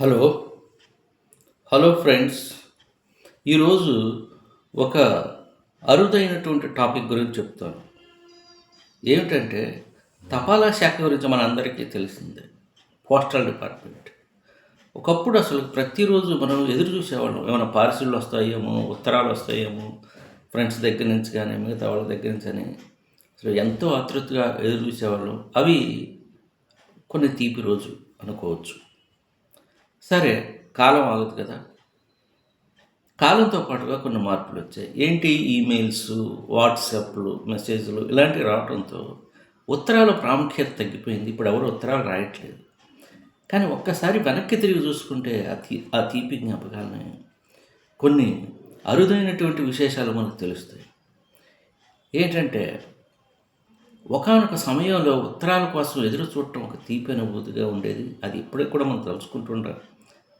Hello. Hello friends. ఈరోజు ఒక అరుదైనటువంటి టాపిక్ గురించి చెప్తాను. ఏమిటంటే తపాలా శాఖ గురించి మనందరికీ తెలిసిందే. Postal department. ఒకప్పుడు అసలు ప్రతిరోజు మనం ఎదురు చూసేవాళ్ళం. ఏమైనా పార్సిళ్ళు వస్తాయేమో ఉత్తరాలు వస్తాయేమో ఫ్రెండ్స్ దగ్గర నుంచి కానీ మిగతా వాళ్ళ దగ్గర నుంచి కానీ అసలు ఎంతో ఆతృతగా ఎదురు చూసేవాళ్ళం. అవి కొన్ని తీపి రోజు అనుకోవచ్చు. సరే కాలం ఆగదు కదా. కాలంతో పాటుగా కొన్ని మార్పులు వచ్చాయి. ఏంటి? ఈమెయిల్స్ వాట్సాప్లు మెసేజ్లు ఇలాంటివి రావడంతో ఉత్తరాల ప్రాముఖ్యత తగ్గిపోయింది. ఇప్పుడు ఎవరు ఉత్తరాలు రాయట్లేదు. కానీ ఒక్కసారి వెనక్కి తిరిగి చూసుకుంటే ఆ తీ ఆ తీపి జ్ఞాపకాలని కొన్ని అరుదైనటువంటి విశేషాలు మనకు తెలుస్తాయి. ఏంటంటే ఒకానొక సమయంలో ఉత్తరాల కోసం ఎదురు చూడటం ఒక తీపి అనుభూతిగా ఉండేది. అది ఇప్పటికి కూడా మనం తలుచుకుంటుంటాం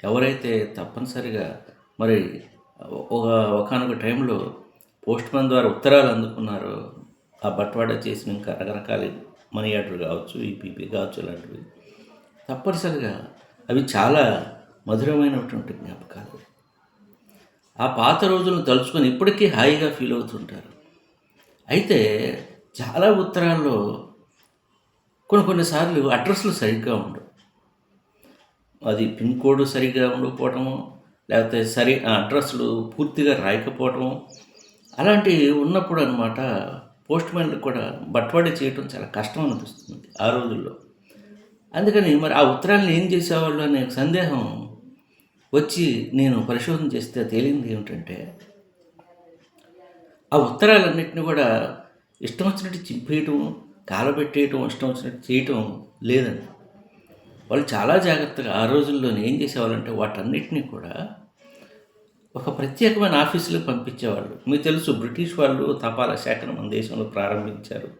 ఎవరైతే తప్పనిసరిగా మరి ఒక ఒకనొక టైంలో పోస్ట్ మ్యాన్ ద్వారా ఉత్తరాలు అందుకున్నారో ఆ బట్వాడ చేసిన ఇంకా రకరకాల మనీ ఆర్డర్ కావచ్చు ఈపీపీ కావచ్చు ఇలాంటివి తప్పనిసరిగా అవి చాలా మధురమైనటువంటి జ్ఞాపకాలు. ఆ పాత రోజులను తలుచుకొని ఇప్పటికీ హాయిగా ఫీల్ అవుతుంటారు. అయితే చాలా ఉత్తరాల్లో కొన్ని కొన్నిసార్లు అడ్రస్లు సరిగ్గా ఉండవు. అది పిన్ కోడ్ సరిగ్గా ఉండకపోవటము లేకపోతే సరి అడ్రస్లు పూర్తిగా రాయకపోవటము అలాంటివి ఉన్నప్పుడు అనమాట పోస్ట్ మ్యాన్లకు కూడా బట్వాడి చేయటం చాలా కష్టం అనిపిస్తుంది ఆ రోజుల్లో. అందుకని మరి ఆ ఉత్తరాలను ఏం చేసేవాళ్ళు అనే సందేహం వచ్చి నేను పరిశోధన చేస్తే తేలింది ఏమిటంటే ఆ ఉత్తరాలన్నింటినీ కూడా ఇష్టం వచ్చినట్టు చింపేయటం కాలబెట్టేయటం ఇష్టం వచ్చినట్టు చేయటం లేదండి. వాళ్ళు చాలా జాగ్రత్తగా ఆ రోజుల్లో ఏం చేసేవాళ్ళంటే వాటన్నిటినీ కూడా ఒక ప్రత్యేకమైన ఆఫీసులకు పంపించేవాళ్ళు. మీకు తెలుసు బ్రిటిష్ వాళ్ళు తపాలా శాఖను మన దేశంలో ప్రారంభించారు.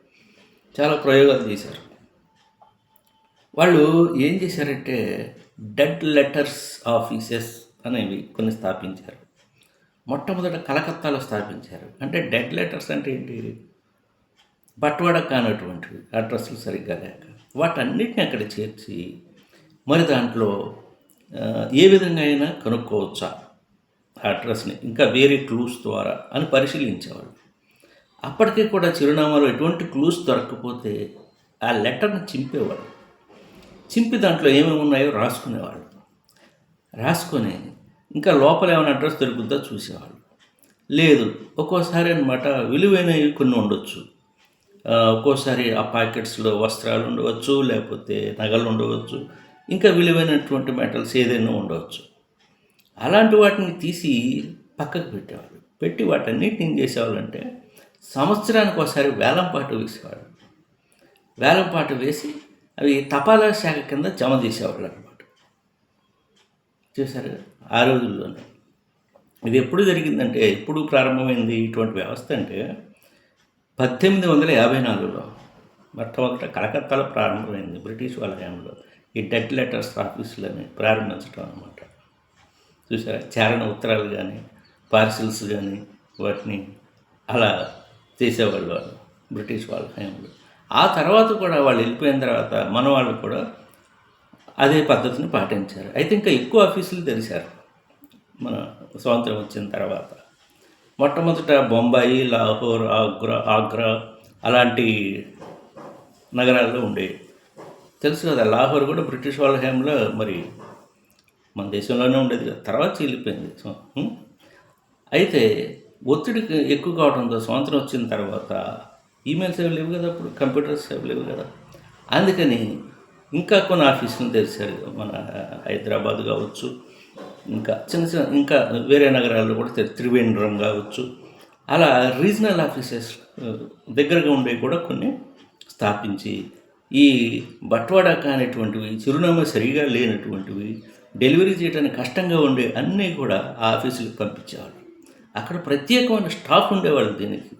చాలా ప్రయోగాలు చేశారు. వాళ్ళు ఏం చేశారంటే డెడ్ లెటర్స్ ఆఫీసెస్ అనేవి కొన్ని స్థాపించారు. మొట్టమొదట కలకత్తాలో స్థాపించారు. అంటే డెడ్ లెటర్స్ అంటే ఏంటి? బట్వాడ కానటువంటివి అడ్రస్లు సరిగ్గా లేక. వాటన్నిటిని అక్కడ చేర్చి మరి దాంట్లో ఏ విధంగా అయినా కనుక్కోవచ్చా? ఆ అడ్రస్ని ఇంకా వేరే క్లూస్ ద్వారా అని పరిశీలించేవాళ్ళు. అప్పటికీ కూడా చిరునామాలో ఎటువంటి క్లూస్ దొరకకపోతే ఆ లెటర్ని చింపేవాడు చింపి దాంట్లో ఏమేమి ఉన్నాయో రాసుకునేవాళ్ళు. రాసుకొని ఇంకా లోపల ఏమైనా అడ్రస్ దొరుకుతుందో చూసేవాళ్ళు. లేదు ఒక్కోసారి అనమాట విలువైనవి కొన్ని ఉండొచ్చు. ఒక్కోసారి ఆ ప్యాకెట్స్లో వస్త్రాలు ఉండవచ్చు లేకపోతే నగలు ఉండవచ్చు. ఇంకా విలువైనటువంటి మెటల్స్ ఏదైనా ఉండవచ్చు. అలాంటి వాటిని తీసి పక్కకు పెట్టేవాళ్ళు. పెట్టి వాటన్నిటిని ఏం చేసేవాళ్ళంటే సంవత్సరానికి ఒకసారి వేలం పాటు వేసేవాళ్ళు. వేసి అవి తపాలా శాఖ కింద జమ చేసేవాళ్ళు అనమాట చూసారు? ఆ రోజుల్లోనే. ఇది ఎప్పుడు జరిగిందంటే ఎప్పుడు ప్రారంభమైంది ఇటువంటి వ్యవస్థ అంటే పద్దెనిమిది వందల యాభై నాలుగులో. మొట్టమొదట కలకత్తాలో ప్రారంభమైంది బ్రిటిష్ వాళ్ళ హయాంలో ఈ డెడ్ లెటర్స్ ఆఫీసులని ప్రారంభించడం అనమాట చూసారా? చారణ ఉత్తరాలు కానీ పార్సిల్స్ కానీ వాటిని అలా చేసేవాళ్ళు వాళ్ళు బ్రిటిష్ వాళ్ళ హయాంలో. ఆ తర్వాత కూడా వాళ్ళు వెళ్ళిపోయిన తర్వాత మన వాళ్ళు కూడా అదే పద్ధతిని పాటించారు. అయితే ఇంకా ఎక్కువ ఆఫీసులు తెరిచారు మన స్వాతంత్రం వచ్చిన తర్వాత. మొట్టమొదట బొంబాయి లాహోర్ ఆగ్రా ఆగ్రా అలాంటి నగరాల్లో ఉండేవి. తెలుసు కదా లాహోర్ కూడా బ్రిటిష్ వాళ్ళ హయాంలో మరి మన దేశంలోనే ఉండేది కదా తర్వాత చీలిపోయింది. అయితే ఒత్తిడి ఎక్కువ కావడంతో స్వాతంత్రం వచ్చిన తర్వాత ఈమెయిల్స్ ఏమి లేవు కదా అప్పుడు కంప్యూటర్స్ ఏమి లేవు కదా. అందుకని ఇంకా కొన్ని ఆఫీసులు తెరిచారు మన హైదరాబాద్ కావచ్చు ఇంకా చిన్న చిన్న ఇంకా వేరే నగరాల్లో కూడా త్రివేంద్రం కావచ్చు. అలా రీజనల్ ఆఫీసెస్ దగ్గరగా ఉండేవి కూడా కొన్ని స్థాపించి ఈ బట్వాడా కానిటువంటివి చిరునామా సరిగా లేనటువంటివి డెలివరీ చేయడానికి కష్టంగా ఉండే అన్నీ కూడా ఆ ఆఫీసులకు పంపించేవాళ్ళు. అక్కడ ప్రత్యేకమైన స్టాఫ్ ఉండేవాళ్ళు దీనికి.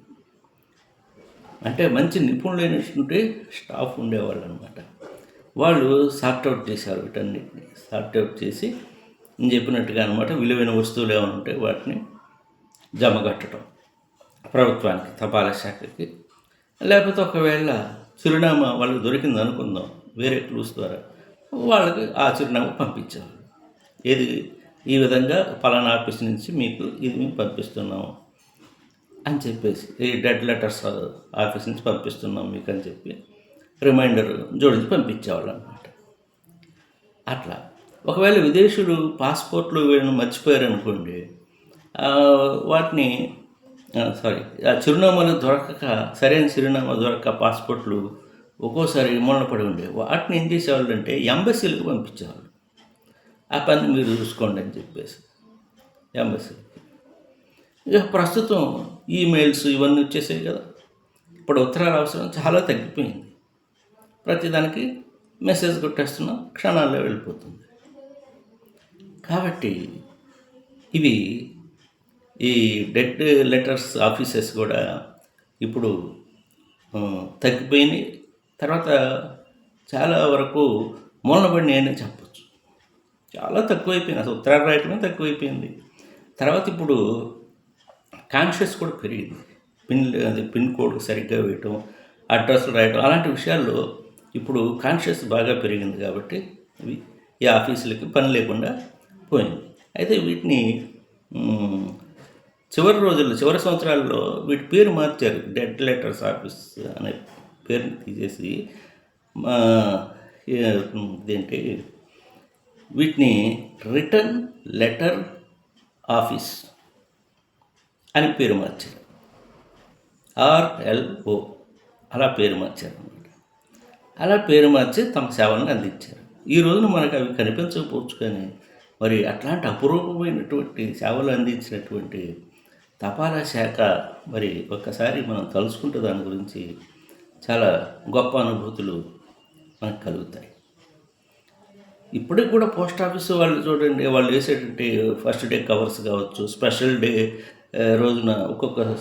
అంటే మంచి నిపుణులైనటువంటి స్టాఫ్ ఉండేవాళ్ళు అనమాట వాళ్ళు సార్ట్అవుట్ చేశారు వీటన్నిటిని. సార్ట్అవుట్ చేసి నేను చెప్పినట్టుగా అనమాట విలువైన వస్తువులు ఏమైనా ఉంటే వాటిని జమ కట్టడం ప్రభుత్వానికి తపాలా శాఖకి. లేకపోతే ఒకవేళ చిరునామా వాళ్ళకి దొరికింది అనుకుందాం వేరే క్లూస్ ద్వారా. వాళ్ళకి ఆ చిరునామా పంపించాం ఏది? ఈ విధంగా ఫలానా ఆఫీస్ నుంచి మీకు ఇది మేము పంపిస్తున్నాము అని చెప్పేసి ఈ డెడ్ లెటర్స్ ఆఫీస్ నుంచి పంపిస్తున్నాం మీకు అని చెప్పి రిమైండర్ జోడించి పంపించేవాళ్ళు అనమాట అట్లా. ఒకవేళ విదేశీయులు పాస్పోర్ట్లు వీళ్ళని మర్చిపోయారనుకోండి వాటిని సారీ ఆ చిరునామాలు దొరకక సరైన చిరునామా దొరక్క పాస్పోర్ట్లు ఒక్కోసారి మూలన పడి ఉండే. వాటిని ఏం చేసేవాళ్ళు అంటే ఎంబసీలకు పంపించేవాళ్ళు. ఆ పని మీరు చూసుకోండి అని చెప్పేసి. ఎంబసీ. ఇక ప్రస్తుతం ఈమెయిల్స్ ఇవన్నీ వచ్చేసాయి కదా. ఇప్పుడు ఉత్తరాలు అవసరం చాలా తగ్గిపోయింది. ప్రతిదానికి మెసేజ్ కొట్టేస్తున్నాం క్షణాల్లో వెళ్ళిపోతుంది. కాబట్టి ఇవి ఈ డెడ్ లెటర్స్ ఆఫీసెస్ కూడా ఇప్పుడు తగ్గిపోయినాయి తర్వాత చాలా వరకు మూలనబడినాయి అని చెప్పచ్చు. చాలా తక్కువైపోయింది. అసలు ఉత్తరాలు రాయటమే తక్కువైపోయింది. తర్వాత ఇప్పుడు కాన్షియస్ కూడా పెరిగింది. పిన్ అది పిన్ కోడ్ సరిగ్గా వేయటం అడ్రస్లు రాయటం అలాంటి విషయాల్లో ఇప్పుడు కాన్షియస్ బాగా పెరిగింది కాబట్టి ఇవి ఈ ఆఫీసులకి పని లేకుండా పోయింది. అయితే వీటిని చివరి రోజుల్లో చివరి సంవత్సరాల్లో వీటి పేరు మార్చారు. డెడ్ లెటర్స్ ఆఫీస్ అనే పేరుని తీసేసి మా ఇదేంటి? వీటిని రిటర్న్ లెటర్ ఆఫీస్ అని పేరు మార్చారు. ఆర్ఎల్ఓ అలా పేరు మార్చారు అనమాట అలా పేరు మార్చి తమ సేవలను అందించారు. ఈ రోజున మనకు అవి కనిపించకపోవచ్చు కానీ మరి అట్లాంటి అపురూపమైనటువంటి సేవలు అందించినటువంటి తపాలా శాఖ మరి ఒక్కసారి మనం తలుచుకుంటే దాని గురించి చాలా గొప్ప అనుభూతులు మనకు కలుగుతాయి. ఇప్పటికి కూడా పోస్ట్ ఆఫీస్ వాళ్ళు చూడండి వాళ్ళు వేసేటువంటి ఫస్ట్ డే కవర్స్ కావచ్చు స్పెషల్ డే రోజున ఒక్కొక్క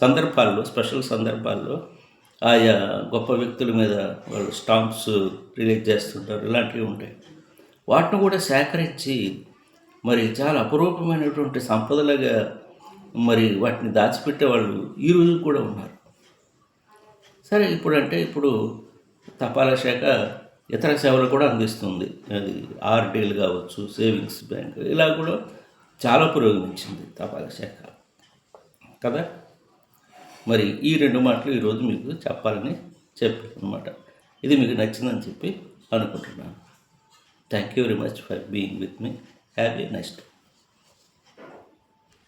సందర్భాల్లో స్పెషల్ సందర్భాల్లో ఆయా గొప్ప వ్యక్తుల మీద వాళ్ళు స్టాంప్స్ రిలీజ్ చేస్తుంటారు ఇలాంటివి ఉంటాయి. వాటిని కూడా సేకరించి మరి చాలా అపురూపమైనటువంటి సంపదలుగా మరి వాటిని దాచిపెట్టే వాళ్ళు ఈ రోజు కూడా ఉన్నారు. సరే ఇప్పుడు అంటే ఇప్పుడు తపాలా శాఖ ఇతర సేవలు కూడా అందిస్తుంది. అది ఆర్డీలు కావచ్చు సేవింగ్స్ బ్యాంక్ ఇలా కూడా చాలా పురోగమించింది తపాలా శాఖ. కదా? మరి ఈ రెండు మాటలు ఈరోజు మీకు చెప్పాలని చెప్పాను అనమాట ఇది మీకు నచ్చిందని చెప్పి అనుకుంటున్నాను. Thank you very much for being with me have a next